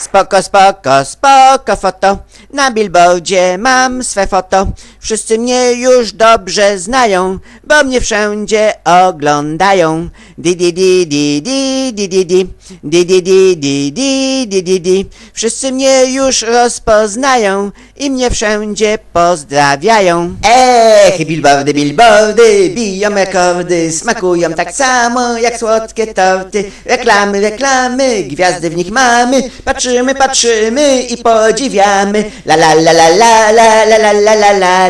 Spoko, spoko, spoko foto. Na billboardzie mam swe foto. Wszyscy mnie już dobrze znają, bo mnie wszędzie oglądają. Di di di di di di di di di di di di di di di di Wszyscy mnie już rozpoznają i mnie wszędzie pozdrawiają. Ech, billboardy, billboardy, biją rekordy, smakują tak samo jak słodkie torty. Reklamy, reklamy, gwiazdy w nich mamy, patrzymy, patrzymy i podziwiamy. La la la la la la la la la la la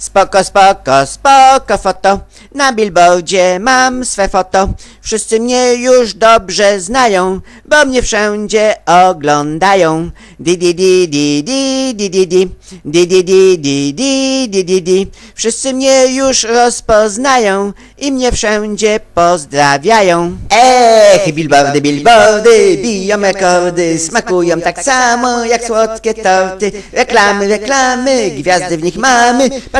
Spoko, spoko, spoko foto. Na billboardzie mam swe foto. Wszyscy mnie już dobrze znają, bo mnie wszędzie oglądają. Di di di di di di di di di di di di di di di di Wszyscy mnie już rozpoznają i mnie wszędzie pozdrawiają. Ech, billboardy, billboardy, biją rekordy, smakują tak samo jak słodkie torty. Reklamy, reklamy, gwiazdy w nich mamy,